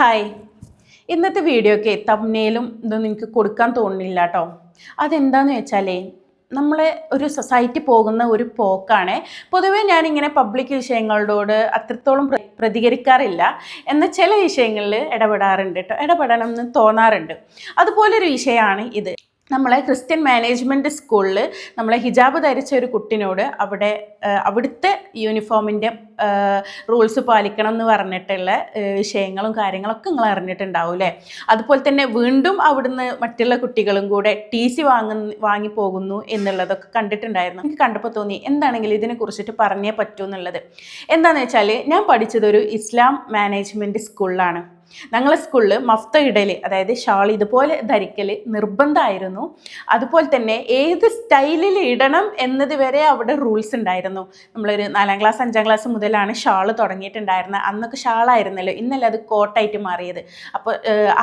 Hi ഇന്നത്തെ വീഡിയോക്ക് തമ്നയിലും ഇതൊന്നും എനിക്ക് കൊടുക്കാൻ തോന്നുന്നില്ല കേട്ടോ അതെന്താണെന്ന് വെച്ചാലേ നമ്മളെ ഒരു സൊസൈറ്റി പോകുന്ന ഒരു പോക്കാണ്. പൊതുവേ ഞാനിങ്ങനെ പബ്ലിക് വിഷയങ്ങളോട് അത്രത്തോളം പ്ര- പ്രതികരിക്കാറില്ല. എന്ന ചില വിഷയങ്ങളിൽ ഇടപെടാറുണ്ട് കേട്ടോ ഇടപെടണം എന്ന് തോന്നാറുണ്ട്. അതുപോലൊരു വിഷയമാണ് ഇത്. നമ്മളെ ക്രിസ്ത്യൻ മാനേജ്മെന്റ് സ്കൂളിൽ നമ്മളെ ഹിജാബ് ധരിച്ച ഒരു കുട്ടിനോട് അവിടെ അവിടുത്തെ യൂണിഫോമിന്റെ റൂൾസ് പാലിക്കണം എന്ന് പറഞ്ഞിട്ടുള്ള വിഷയങ്ങളും കാര്യങ്ങളൊക്കെ നിങ്ങൾ അറിഞ്ഞിട്ടുണ്ടാവും അല്ലേ അതുപോലെ തന്നെ വീണ്ടും അവിടുന്ന് മറ്റുള്ള കുട്ടികളും കൂടെ ടി സി വാങ്ങുന്ന വാങ്ങിപ്പോകുന്നു എന്നുള്ളതൊക്കെ കണ്ടിട്ടുണ്ടായിരുന്നു. എനിക്ക് കണ്ടപ്പോൾ തോന്നി എന്താണെങ്കിലും ഇതിനെ കുറിച്ചിട്ട് പറഞ്ഞേ പറ്റൂ എന്നുള്ളത്. എന്താണെന്ന് വെച്ചാൽ ഞാൻ പഠിച്ചത് ഒരു ഇസ്ലാം മാനേജ്മെന്റ് സ്കൂളിലാണ്. ഞങ്ങളെ സ്കൂളിൽ മഫ്ത ഇടൽ അതായത് ഷാൾ ഇതുപോലെ ധരിക്കൽ നിർബന്ധമായിരുന്നു. അതുപോലെ തന്നെ ഏത് സ്റ്റൈലിൽ ഇടണം എന്നത് വരെ അവിടെ റൂൾസ് ഉണ്ടായിരുന്നു. നമ്മളൊരു നാലാം ക്ലാസ് അഞ്ചാം ക്ലാസ് മുതലാണ് ഷാൾ തുടങ്ങിയിട്ടുണ്ടായിരുന്നത്. അന്നൊക്കെ ഷാളായിരുന്നല്ലോ ഇന്നലെ അത് കോട്ടായിട്ട് മാറിയത്. അപ്പോൾ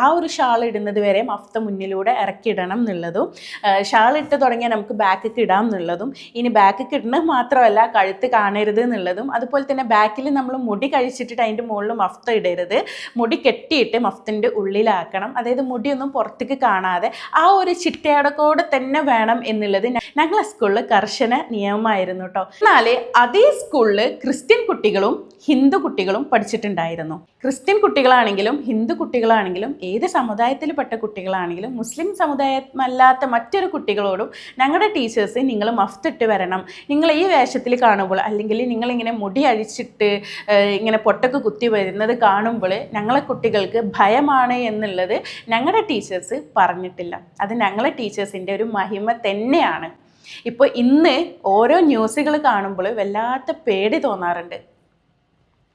ആ ഒരു ഷാൾ ഇടുന്നത് വരെ മഫ്ത മുന്നിലൂടെ ഇറക്കിയിടണം എന്നുള്ളതും ഷാൾ ഇട്ട് തുടങ്ങിയാൽ നമുക്ക് ബാക്കിക്ക് ഇടാം എന്നുള്ളതും ഇനി ബാക്കിക്ക് ഇടുന്നത് മാത്രമല്ല കഴുത്ത് കാണരുത് എന്നുള്ളതും അതുപോലെ തന്നെ ബാക്കിൽ നമ്മൾ മുടി കഴിച്ചിട്ടിട്ട് അതിന്റെ മുകളിൽ മഫ്ത ഇടരുത്. മുടി കെട്ടിയിട്ട് മഫ്തിന്റെ ഉള്ളിലാക്കണം. അതായത് മുടിയൊന്നും പുറത്തേക്ക് കാണാതെ ആ ഒരു ചിട്ടയടക്കോടെ തന്നെ വേണം എന്നുള്ളത് ഞങ്ങളുടെ ഞങ്ങളെ സ്കൂളിൽ കർശന നിയമമായിരുന്നു കേട്ടോ എന്നാൽ അതേ സ്കൂളിൽ ക്രിസ്ത്യൻ കുട്ടികളും ഹിന്ദു കുട്ടികളും പഠിച്ചിട്ടുണ്ടായിരുന്നു. ക്രിസ്ത്യൻ കുട്ടികളാണെങ്കിലും ഹിന്ദു കുട്ടികളാണെങ്കിലും ഏത് സമുദായത്തിൽപ്പെട്ട കുട്ടികളാണെങ്കിലും മുസ്ലിം സമുദായമല്ലാത്ത മറ്റൊരു കുട്ടികളോടും ഞങ്ങളുടെ ടീച്ചേഴ്സ് നിങ്ങൾ മഫ്തിട്ട് വരണം. നിങ്ങൾ ഈ വേഷത്തിൽ കാണുമ്പോൾ അല്ലെങ്കിൽ നിങ്ങളിങ്ങനെ മുടി അഴിച്ചിട്ട് ഇങ്ങനെ പൊട്ടൊക്കെ കുത്തി വരുന്നത് കാണുമ്പോൾ ഞങ്ങളെ കുട്ടികൾക്ക് ഭയമാണ് എന്നുള്ളത് ഞങ്ങളുടെ ടീച്ചേഴ്സ് പറഞ്ഞിട്ടില്ല. അത് ഞങ്ങളെ ടീച്ചേഴ്സിന്റെ ഒരു മഹിമ തന്നെയാണ്. ഇപ്പോൾ ഇന്ന് ഓരോ ന്യൂസുകൾ കാണുമ്പോൾ വല്ലാത്ത പേടി തോന്നാറുണ്ട്.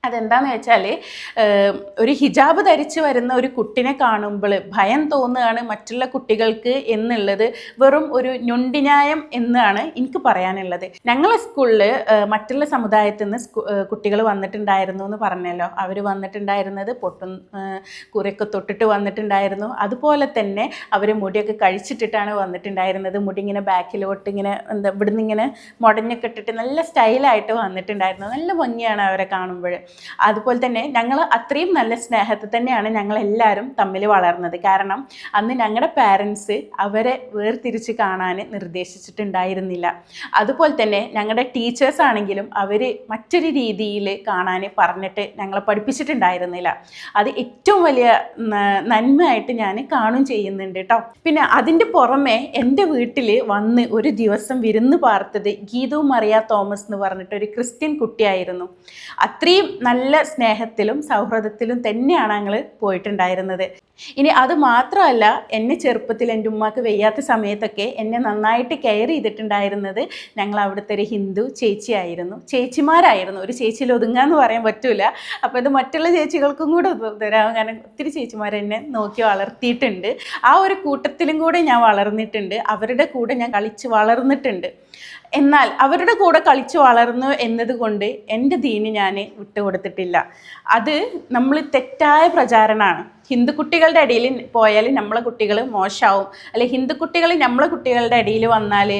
അതെന്താന്ന് വെച്ചാൽ ഒരു ഹിജാബ് ധരിച്ച് വരുന്ന ഒരു കുട്ടിനെ കാണുമ്പോൾ ഭയം തോന്നുകയാണ് മറ്റുള്ള കുട്ടികൾക്ക് എന്നുള്ളത് വെറും ഒരു ഞൊണ്ടിന്യായം എന്നാണ് എനിക്ക് പറയാനുള്ളത്. ഞങ്ങളെ സ്കൂളിൽ മറ്റുള്ള സമുദായത്തിൽ നിന്ന് കുട്ടികൾ വന്നിട്ടുണ്ടായിരുന്നു എന്ന് പറഞ്ഞല്ലോ. അവർ വന്നിട്ടുണ്ടായിരുന്നത് പൊട്ടും കുറിയൊക്കെ തൊട്ടിട്ട് വന്നിട്ടുണ്ടായിരുന്നു. അതുപോലെ തന്നെ അവർ മുടിയൊക്കെ കഴിച്ചിട്ടിട്ടാണ് വന്നിട്ടുണ്ടായിരുന്നത്. മുടി ഇങ്ങനെ ബാക്കിലോട്ട് ഇങ്ങനെ എന്താ ഇവിടുന്ന് ഇങ്ങനെ മുടഞ്ഞൊക്കെ ഇട്ടിട്ട് നല്ല സ്റ്റൈലായിട്ട് വന്നിട്ടുണ്ടായിരുന്നു. നല്ല ഭംഗിയാണ് അവരെ കാണുമ്പോൾ അതുപോലെ തന്നെ ഞങ്ങൾ അത്രയും നല്ല സ്നേഹത്തിൽ തന്നെയാണ് ഞങ്ങൾ എല്ലാവരും തമ്മിൽ വളർന്നത്. കാരണം അന്ന് ഞങ്ങളുടെ പാരൻസ് അവരെ വേർതിരിച്ച് കാണാൻ നിർദ്ദേശിച്ചിട്ടുണ്ടായിരുന്നില്ല. അതുപോലെ തന്നെ ഞങ്ങളുടെ ടീച്ചേഴ്സ് ആണെങ്കിലും അവർ മറ്റൊരു രീതിയിൽ കാണാൻ പറഞ്ഞിട്ട് ഞങ്ങളെ പഠിപ്പിച്ചിട്ടുണ്ടായിരുന്നില്ല. അത് ഏറ്റവും വലിയ നന്മയായിട്ട് ഞാൻ കാണും ചെയ്യുന്നുണ്ട് കേട്ടോ പിന്നെ അതിന്റെ പുറമെ എന്റെ വീട്ടിൽ വന്ന് ഒരു ദിവസം വിരുന്ന് പാർത്തത് ഗീതു മറിയ തോമസ് എന്ന് പറഞ്ഞിട്ട് ഒരു ക്രിസ്ത്യൻ കുട്ടിയായിരുന്നു. അത്രയും നല്ല സ്നേഹത്തിലും സൗഹൃദത്തിലും തന്നെയാണ് ഞങ്ങൾ പോയിട്ടുണ്ടായിരുന്നത്. ഇനി അത് മാത്രമല്ല എന്നെ ചെറുപ്പത്തിൽ എന്റെ ഉമ്മാക്ക് വയ്യാത്ത സമയത്തൊക്കെ എന്നെ നന്നായിട്ട് കെയർ ചെയ്തിട്ടുണ്ടായിരുന്നത് ഞങ്ങൾ അവിടുത്തെ ഒരു ഹിന്ദു ചേച്ചിയായിരുന്നു. ചേച്ചിമാരായിരുന്നു. ഒരു ചേച്ചിയിൽ ഒതുങ്ങാന്ന് പറയാൻ പറ്റൂല. അപ്പോൾ ഇത് മറ്റുള്ള ചേച്ചികൾക്കും കൂടെ തരാം. കാരണം ഒത്തിരി ചേച്ചിമാർ എന്നെ നോക്കി വളർത്തിയിട്ടുണ്ട്. ആ ഒരു കൂട്ടത്തിലും കൂടെ ഞാൻ വളർന്നിട്ടുണ്ട്. അവരുടെ കൂടെ ഞാൻ കളിച്ച് വളർന്നിട്ടുണ്ട്. എന്നാൽ അവരുടെ കൂടെ കളിച്ച് വളർന്നു എന്നതുകൊണ്ട് എന്റെ ദീന് ഞാൻ വിട്ടുകൊടുത്തിട്ടില്ല അത് നമ്മൾ തെറ്റായ പ്രചാരണമാണ്. ഹിന്ദു കുട്ടികളുടെ ഇടയിൽ പോയാൽ നമ്മളെ കുട്ടികൾ മോശമാവും അല്ലെ ഹിന്ദു കുട്ടികൾ നമ്മളെ കുട്ടികളുടെ ഇടയിൽ വന്നാൽ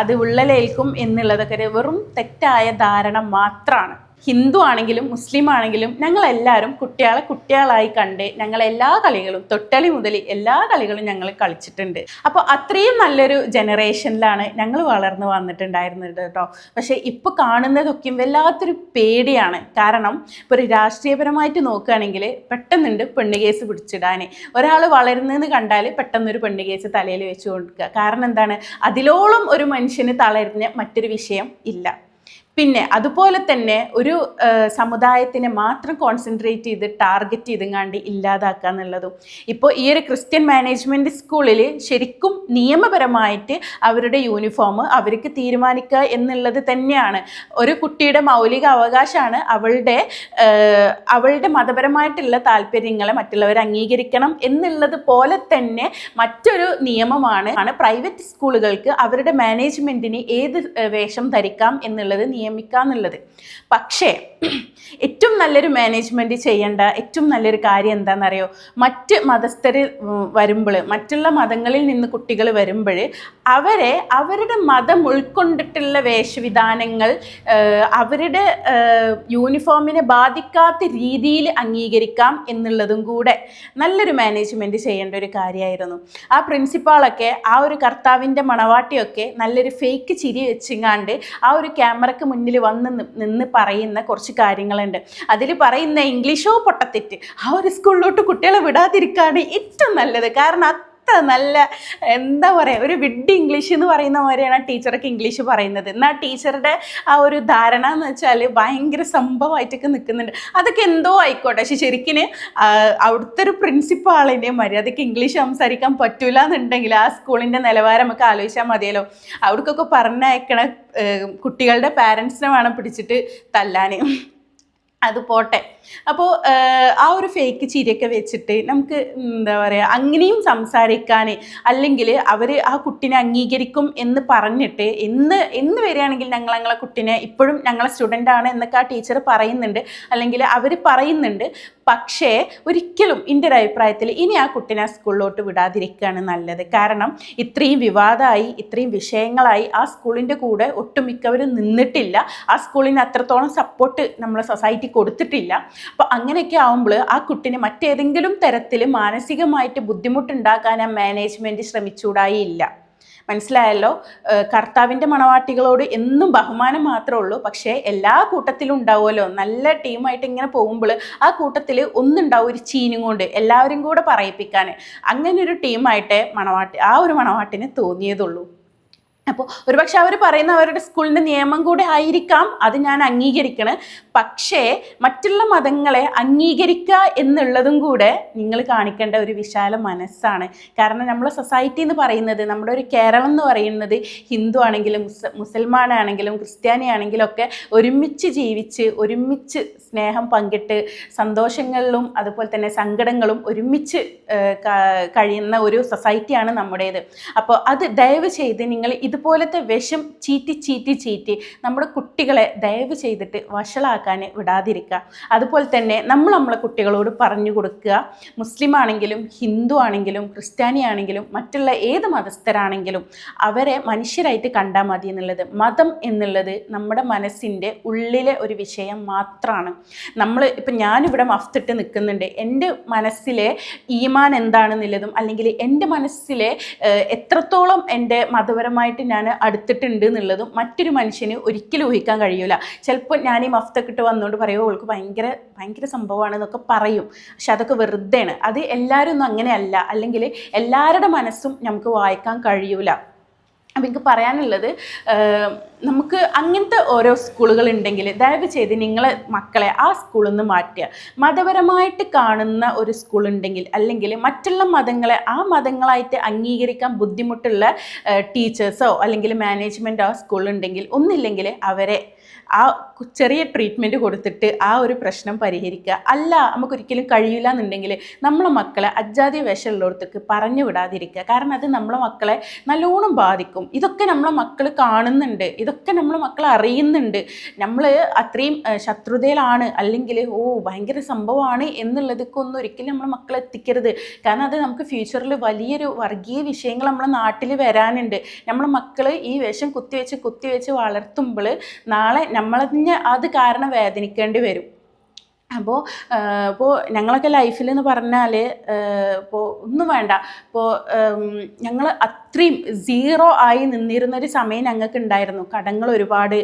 അത് വിള്ളലേൽക്കും എന്നുള്ളതൊക്കെ വെറും തെറ്റായ ധാരണ മാത്രമാണ് ഹിന്ദു ആണെങ്കിലും മുസ്ലിം ആണെങ്കിലും ഞങ്ങളെല്ലാവരും കുട്ടികളെ കുട്ടികളായി കണ്ട് ഞങ്ങൾ എല്ലാ കളികളും തൊട്ടളി മുതൽ എല്ലാ കളികളും ഞങ്ങൾ കളിച്ചിട്ടുണ്ട്. അപ്പോൾ അത്രയും നല്ലൊരു ജനറേഷനിലാണ് ഞങ്ങൾ വളർന്നു വന്നിട്ടുണ്ടായിരുന്നത് കേട്ടോ. പക്ഷേ ഇപ്പോൾ കാണുന്നതൊക്കെയും വല്ലാത്തൊരു പേടിയാണ്. കാരണം ഇപ്പോൾ ഒരു രാഷ്ട്രീയപരമായിട്ട് നോക്കുകയാണെങ്കിൽ പെട്ടെന്നുണ്ട് പെണ്ണ് കേസ് പിടിച്ചിടാൻ ഒരാൾ വളരുന്നതെന്ന് കണ്ടാൽ പെട്ടെന്നൊരു പെണ്ണ് കേസ് തലയിൽ വെച്ച് കൊടുക്കുക. കാരണം എന്താണ്? അതിലോളം ഒരു മനുഷ്യന് തളരുന്ന മറ്റൊരു വിഷയം ഇല്ല. പിന്നെ അതുപോലെ തന്നെ ഒരു സമുദായത്തിനെ മാത്രം കോൺസെൻട്രേറ്റ് ചെയ്ത് ടാർഗറ്റ് ചെയ്തെങ്ങാണ്ട് ഇല്ലാതാക്കുക എന്നുള്ളതും. ഇപ്പോൾ ഈ ഒരു ക്രിസ്ത്യൻ മാനേജ്മെന്റ് സ്കൂളിൽ ശരിക്കും നിയമപരമായിട്ട് അവരുടെ യൂണിഫോം അവർക്ക് തീരുമാനിക്കുക എന്നുള്ളത് തന്നെയാണ്. ഒരു കുട്ടിയുടെ മൗലിക അവകാശമാണ് അവളുടെ അവളുടെ മതപരമായിട്ടുള്ള താല്പര്യങ്ങളെ മറ്റുള്ളവർ അംഗീകരിക്കണം എന്നുള്ളത് പോലെ തന്നെ മറ്റൊരു നിയമമാണ്. ആണ് പ്രൈവറ്റ് സ്കൂളുകൾക്ക് അവരുടെ മാനേജ്മെന്റിന് ഏത് വേഷം ധരിക്കാം എന്നുള്ളത് നിയമിക്കുക എന്നുള്ളത് പക്ഷേ ഏറ്റവും നല്ലൊരു മാനേജ്മെന്റ് ചെയ്യേണ്ട ഏറ്റവും നല്ലൊരു കാര്യം എന്താണെന്നറിയോ മറ്റ് മതസ്ഥർ വരുമ്പോൾ മറ്റുള്ള മതങ്ങളിൽ നിന്ന് കുട്ടികൾ വരുമ്പോൾ അവരെ അവരുടെ മതം ഉൾക്കൊണ്ടിട്ടുള്ള വേഷവിധാനങ്ങൾ അവരുടെ യൂണിഫോമിനെ ബാധിക്കാത്ത രീതിയിൽ അംഗീകരിക്കാം എന്നുള്ളതും കൂടെ നല്ലൊരു മാനേജ്മെന്റ് ചെയ്യേണ്ട ഒരു കാര്യമായിരുന്നു ആ പ്രിൻസിപ്പാളൊക്കെ ആ ഒരു കർത്താവിന്റെ മണവാട്ടിയൊക്കെ നല്ലൊരു ഫേക്ക് ചിരി വെച്ചിങ്ങാണ്ട് ആ ഒരു ക്യാമറയ്ക്ക് മുന്നിൽ വന്ന് നിന്ന് പറയുന്ന കുറച്ച് കാര്യങ്ങളുണ്ട്. അതിൽ പറയുന്ന ഇംഗ്ലീഷോ പൊട്ടത്തെറ്റ് ആ ഒരു സ്കൂളിലോട്ട് കുട്ടികളെ വിടാതിരിക്കുകയാണ് ഏറ്റവും നല്ലത്. കാരണം അത്ര നല്ല എന്താ പറയുക ഒരു വിഡ് ഇംഗ്ലീഷ് എന്ന് പറയുന്ന പോലെയാണ് ആ ടീച്ചറൊക്കെ ഇംഗ്ലീഷ് പറയുന്നത്. എന്നാൽ ടീച്ചറുടെ ആ ഒരു ധാരണ എന്ന് വെച്ചാൽ ഭയങ്കര സംഭവമായിട്ടൊക്കെ നിൽക്കുന്നുണ്ട് അതൊക്കെ എന്തോ ആയിക്കോട്ടെ പക്ഷെ ശരിക്കും അവിടുത്തെ ഒരു പ്രിൻസിപ്പാളിനെ മര്യാദയ്ക്ക് ഇംഗ്ലീഷ് സംസാരിക്കാൻ പറ്റൂല എന്നുണ്ടെങ്കിൽ ആ സ്കൂളിന്റെ നിലവാരം ഒക്കെ ആലോചിച്ചാൽ മതിയല്ലോ. അവിടേക്കൊക്കെ പറഞ്ഞയക്കണ കുട്ടികളുടെ പാരൻസിനെ വേണം പിടിച്ചിട്ട് തല്ലാൻ അത് പോട്ടെ. അപ്പോൾ ആ ഒരു ഫേക്ക് ചിരിയൊക്കെ വെച്ചിട്ട് നമുക്ക് എന്താ പറയുക അങ്ങനെയും സംസാരിക്കാൻ അല്ലെങ്കിൽ അവർ ആ കുട്ടിനെ അംഗീകരിക്കും എന്ന് പറഞ്ഞിട്ട് എന്ന് എന്ന് വരികയാണെങ്കിൽ ഞങ്ങൾ ഞങ്ങളെ കുട്ടിനെ ഇപ്പോഴും ഞങ്ങളെ സ്റ്റുഡന്റ് ആണ് എന്നൊക്കെ ആ ടീച്ചർ പറയുന്നുണ്ട്. അല്ലെങ്കിൽ അവർ പറയുന്നുണ്ട്. പക്ഷേ ഒരിക്കലും എന്റെ ഒരു അഭിപ്രായത്തിൽ ഇനി ആ കുട്ടിനെ ആ സ്കൂളിലോട്ട് വിടാതിരിക്കുകയാണ് നല്ലത്. കാരണം ഇത്രയും വിവാദമായി ഇത്രയും വിഷയങ്ങളായി ആ സ്കൂളിന്റെ കൂടെ ഒട്ടുമിക്കവരും നിന്നിട്ടില്ല. ആ സ്കൂളിന് അത്രത്തോളം സപ്പോർട്ട് നമ്മളെ സൊസൈറ്റി കൊടുത്തിട്ടില്ല. അപ്പോൾ അങ്ങനെയൊക്കെ ആവുമ്പോൾ ആ കുട്ടിന് മറ്റേതെങ്കിലും തരത്തിൽ മാനസികമായിട്ട് ബുദ്ധിമുട്ടുണ്ടാക്കാൻ ആ മാനേജ്മെന്റ് ശ്രമിച്ചുകൂടായില്ല മനസ്സിലായല്ലോ? കർത്താവിന്റെ മണവാട്ടികളോട് എന്നും ബഹുമാനം മാത്രമേ ഉള്ളൂ. പക്ഷേ എല്ലാ കൂട്ടത്തിലും ഉണ്ടാവുമല്ലോ. നല്ല ടീമായിട്ട് ഇങ്ങനെ പോകുമ്പോൾ ആ കൂട്ടത്തിൽ ഒന്നുണ്ടാവും ഒരു ചീനും കൊണ്ട് എല്ലാവരും കൂടെ പറയിപ്പിക്കാൻ. അങ്ങനെ ഒരു ടീമായിട്ടേ മണവാട്ടി ആ ഒരു മണവാട്ടിന് തോന്നിയതുള്ളൂ. അപ്പോൾ ഒരുപക്ഷെ അവർ പറയുന്ന അവരുടെ സ്കൂളിന്റെ നിയമം കൂടെ ആയിരിക്കാം അത് ഞാൻ അംഗീകരിക്കണം. പക്ഷേ മറ്റുള്ള മതങ്ങളെ അംഗീകരിക്കുക എന്നുള്ളതും കൂടെ നിങ്ങൾ കാണിക്കേണ്ട ഒരു വിശാല മനസ്സാണ്. കാരണം നമ്മളെ സൊസൈറ്റി എന്ന് പറയുന്നത് നമ്മുടെ ഒരു കേരളം എന്ന് പറയുന്നത് ഹിന്ദു ആണെങ്കിലും മുസ മുസൽമാനാണെങ്കിലും ക്രിസ്ത്യാനി ആണെങ്കിലും ഒക്കെ ഒരുമിച്ച് ജീവിച്ച് ഒരുമിച്ച് സ്നേഹം പങ്കിട്ട് സന്തോഷങ്ങളിലും അതുപോലെ തന്നെ സങ്കടങ്ങളും ഒരുമിച്ച് കഴിയുന്ന ഒരു സൊസൈറ്റിയാണ് നമ്മുടേത്. അപ്പോൾ അത് ദയവ് ചെയ്ത് നിങ്ങൾ ഇതുപോലത്തെ വിഷം ചീറ്റി ചീറ്റി ചീറ്റി നമ്മുടെ കുട്ടികളെ ദയവ് ചെയ്തിട്ട് വഷളാക്കാൻ വിടാതിരിക്കുക. അതുപോലെ തന്നെ നമ്മൾ നമ്മളെ കുട്ടികളോട് പറഞ്ഞു കൊടുക്കുക. മുസ്ലിം ആണെങ്കിലും ഹിന്ദു ആണെങ്കിലും ക്രിസ്ത്യാനി ആണെങ്കിലും മറ്റുള്ള ഏത് മതസ്ഥരാണെങ്കിലും അവരെ മനുഷ്യരായിട്ട് കണ്ടാൽ മതി എന്നുള്ളത് മതം എന്നുള്ളത് നമ്മുടെ മനസ്സിന്റെ ഉള്ളിലെ ഒരു വിഷയം മാത്രമാണ് നമ്മൾ ഇപ്പം ഞാനിവിടെ മഫ്തിട്ട് നിൽക്കുന്നുണ്ട്. എന്റെ മനസ്സിലെ ഈമാൻ എന്താണെന്നുള്ളതും അല്ലെങ്കിൽ എന്റെ മനസ്സിലെ എത്രത്തോളം എന്റെ മതപരമായിട്ട് ഞാൻ അടുത്തിട്ടുണ്ട് എന്നുള്ളതും മറ്റൊരു മനുഷ്യന് ഒരിക്കലും ഊഹിക്കാൻ കഴിയൂല. ചിലപ്പോൾ ഞാൻ ഈ മഫ്തൊക്കെ ഇട്ട് വന്നുകൊണ്ട് പറയുമോ അവൾക്ക് ഭയങ്കര ഭയങ്കര സംഭവമാണ് എന്നൊക്കെ പറയും. പക്ഷെ അതൊക്കെ വെറുതെയാണ്. അത് എല്ലാവരും ഒന്നും അങ്ങനെയല്ല. അല്ലെങ്കിൽ എല്ലാവരുടെ മനസ്സും നമുക്ക് വായിക്കാൻ കഴിയൂല. അപ്പം എനിക്ക് പറയാനുള്ളത് നമുക്ക് അങ്ങനത്തെ ഓരോ സ്കൂളുകൾ ഉണ്ടെങ്കിൽ ദയവ് ചെയ്ത് നിങ്ങളെ മക്കളെ ആ സ്കൂളിൽ നിന്ന് മാറ്റുക. മതപരമായിട്ട് കാണുന്ന ഒരു സ്കൂൾ ഉണ്ടെങ്കിൽ അല്ലെങ്കിൽ മറ്റുള്ള മതങ്ങളെ ആ മതങ്ങളായിട്ട് അംഗീകരിക്കാൻ ബുദ്ധിമുട്ടുള്ള ടീച്ചേഴ്സോ അല്ലെങ്കിൽ മാനേജ്മെന്റോ ആ സ്കൂളുണ്ടെങ്കിൽ ഒന്നില്ലെങ്കിൽ അവരെ ആ ചെറിയ ട്രീറ്റ്മെന്റ് കൊടുത്തിട്ട് ആ ഒരു പ്രശ്നം പരിഹരിക്കുക. അല്ല നമുക്കൊരിക്കലും കഴിയില്ല എന്നുണ്ടെങ്കിൽ നമ്മളെ മക്കളെ അജാതി വേഷമുള്ളവർക്ക് പറഞ്ഞു വിടാതിരിക്കുക. കാരണം അത് നമ്മളെ മക്കളെ നല്ലോണം ബാധിക്കും. ഇതൊക്കെ നമ്മളെ മക്കൾ കാണുന്നുണ്ട്. ഇതൊക്കെ നമ്മളെ മക്കൾ അറിയുന്നുണ്ട്. നമ്മൾ അത്രയും ശത്രുതയിലാണ്. അല്ലെങ്കിൽ ഓ ഭയങ്കര സംഭവമാണ് എന്നുള്ളതൊക്കെ ഒന്നും ഒരിക്കലും നമ്മളെ മക്കളെ എത്തിക്കരുത്. കാരണം അത് നമുക്ക് ഫ്യൂച്ചറിൽ വലിയൊരു വർഗീയ വിഷയങ്ങൾ നമ്മളെ നാട്ടിൽ വരാനുണ്ട്. നമ്മളെ മക്കൾ ഈ വേഷം കുത്തിവെച്ച് കുത്തിവെച്ച് വളർത്തുമ്പോൾ നാളെ നമ്മളതിന് അത് കാരണം വേദനിക്കേണ്ടി വരും. അപ്പോൾ ഇപ്പോൾ ഞങ്ങളൊക്കെ ലൈഫിൽ എന്ന് പറഞ്ഞാൽ ഇപ്പോൾ ഒന്നും വേണ്ട. ഇപ്പോൾ ഞങ്ങൾ അത്രയും സീറോ ആയി നിന്നിരുന്നൊരു സമയം ഞങ്ങൾക്ക് ഉണ്ടായിരുന്നു കടങ്ങൾ ഒരുപാട്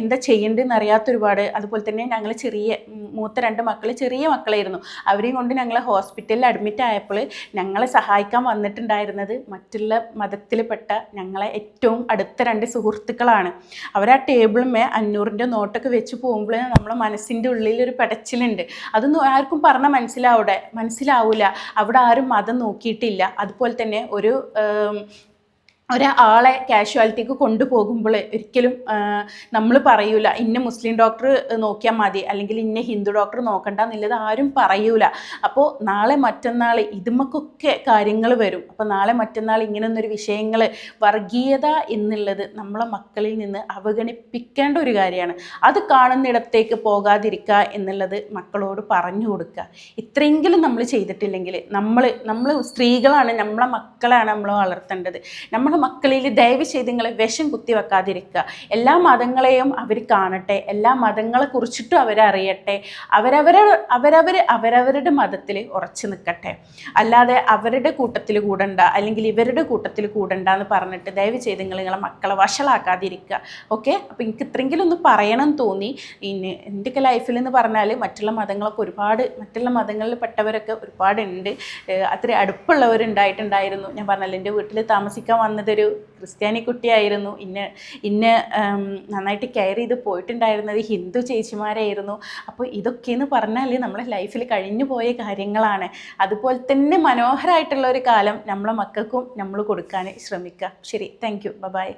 എന്താ ചെയ്യേണ്ടതെന്ന് അറിയാത്ത ഒരുപാട്. അതുപോലെ തന്നെ ഞങ്ങൾ ചെറിയ മൂത്ത രണ്ട് മക്കൾ ചെറിയ മക്കളായിരുന്നു. അവരെയും കൊണ്ട് ഞങ്ങൾ ഹോസ്പിറ്റലിൽ അഡ്മിറ്റ് ആയപ്പോൾ ഞങ്ങളെ സഹായിക്കാൻ വന്നിട്ടുണ്ടായിരുന്നത് മറ്റുള്ള മതത്തിൽപ്പെട്ട ഞങ്ങളെ ഏറ്റവും അടുത്ത രണ്ട് സുഹൃത്തുക്കളാണ്. അവർ ആ ടേബിളുമേ അഞ്ഞൂറിന്റെ നോട്ടൊക്കെ വെച്ച് പോകുമ്പോൾ നമ്മളെ മനസ്സിന്റെ ഉള്ളിൽ ഒരു പെടച്ചിലുണ്ട് അതൊന്നും ആർക്കും പറഞ്ഞാൽ മനസ്സിലാവൂടെ? മനസ്സിലാവില്ല അവിടെ ആരും മതം നോക്കിയിട്ടില്ല. അതുപോലെ തന്നെ ഒരു ഒരാളെ കാഷ്വാലിറ്റിക്ക് കൊണ്ടുപോകുമ്പോൾ ഒരിക്കലും നമ്മൾ പറയൂല ഇന്ന മുസ്ലിം ഡോക്ടർ നോക്കിയാൽ മതി അല്ലെങ്കിൽ ഇന്ന ഹിന്ദു ഡോക്ടർ നോക്കണ്ട എന്നുള്ളത് ആരും പറയൂല. അപ്പോൾ നാളെ മറ്റന്നാൾ ഇതുമക്കൊക്കെ കാര്യങ്ങൾ വരും. അപ്പോൾ നാളെ മറ്റന്നാൾ ഇങ്ങനൊന്നൊരു വിഷയങ്ങൾ വർഗീയത എന്നുള്ളത് നമ്മളെ മക്കളിൽ നിന്ന് അവഗണിപ്പിക്കേണ്ട ഒരു കാര്യമാണ്. അത് കാണുന്നിടത്തേക്ക് പോകാതിരിക്കുക എന്നുള്ളത് മക്കളോട് പറഞ്ഞു കൊടുക്കുക. ഇത്രയെങ്കിലും നമ്മൾ ചെയ്തിട്ടില്ലെങ്കിൽ നമ്മൾ നമ്മൾ സ്ത്രീകളാണ് നമ്മളെ മക്കളാണ് നമ്മൾ വളർത്തേണ്ടത്. നമ്മുടെ മക്കളിൽ ദയവ് ചെയ്ത് നിങ്ങൾ വിഷം കുത്തി വെക്കാതിരിക്കുക. എല്ലാ മതങ്ങളെയും അവർ കാണട്ടെ. എല്ലാ മതങ്ങളെ കുറിച്ചിട്ടും അവരറിയട്ടെ അവരവരെ അവരവർ അവരവരുടെ മതത്തിൽ ഉറച്ചു നിൽക്കട്ടെ. അല്ലാതെ അവരുടെ കൂട്ടത്തിൽ കൂടണ്ട അല്ലെങ്കിൽ ഇവരുടെ കൂട്ടത്തിൽ കൂടണ്ട എന്ന് പറഞ്ഞിട്ട് ദയവ് ചെയ്ത് നിങ്ങൾ നിങ്ങളെ മക്കളെ വഷളാക്കാതിരിക്കുക. ഓക്കെ? അപ്പോൾ എനിക്ക് ഇത്രയെങ്കിലും ഒന്ന് പറയണം തോന്നി. ഇനി എന്റെയൊക്കെ ലൈഫിൽ എന്ന് പറഞ്ഞാൽ മറ്റുള്ള മതങ്ങളൊക്കെ ഒരുപാട് മറ്റുള്ള മതങ്ങളിൽ പെട്ടവരൊക്കെ ഒരുപാടുണ്ട്. അത്ര അടുപ്പുള്ളവരുണ്ടായിട്ടുണ്ടായിരുന്നു. ഞാൻ പറഞ്ഞാൽ എന്റെ വീട്ടിൽ താമസിക്കാൻ വന്നതൊരു ക്രിസ്ത്യാനി കുട്ടിയായിരുന്നു. ഇന്നെ ഇന്നെ നന്നായിട്ട് കെയർ ചെയ്ത് പോയിട്ടുണ്ടായിരുന്നത് ഹിന്ദു ചേച്ചിമാരായിരുന്നു. അപ്പോൾ ഇതൊക്കെയെന്ന് പറഞ്ഞാൽ നമ്മുടെ ലൈഫിൽ കഴിഞ്ഞു പോയ കാര്യങ്ങളാണ്. അതുപോലെ തന്നെ മനോഹരമായിട്ടുള്ള ഒരു കാലം നമ്മളെ മക്കൾക്കും നമ്മൾ കൊടുക്കാൻ ശ്രമിക്കുക. ശരി താങ്ക് യു ബൈ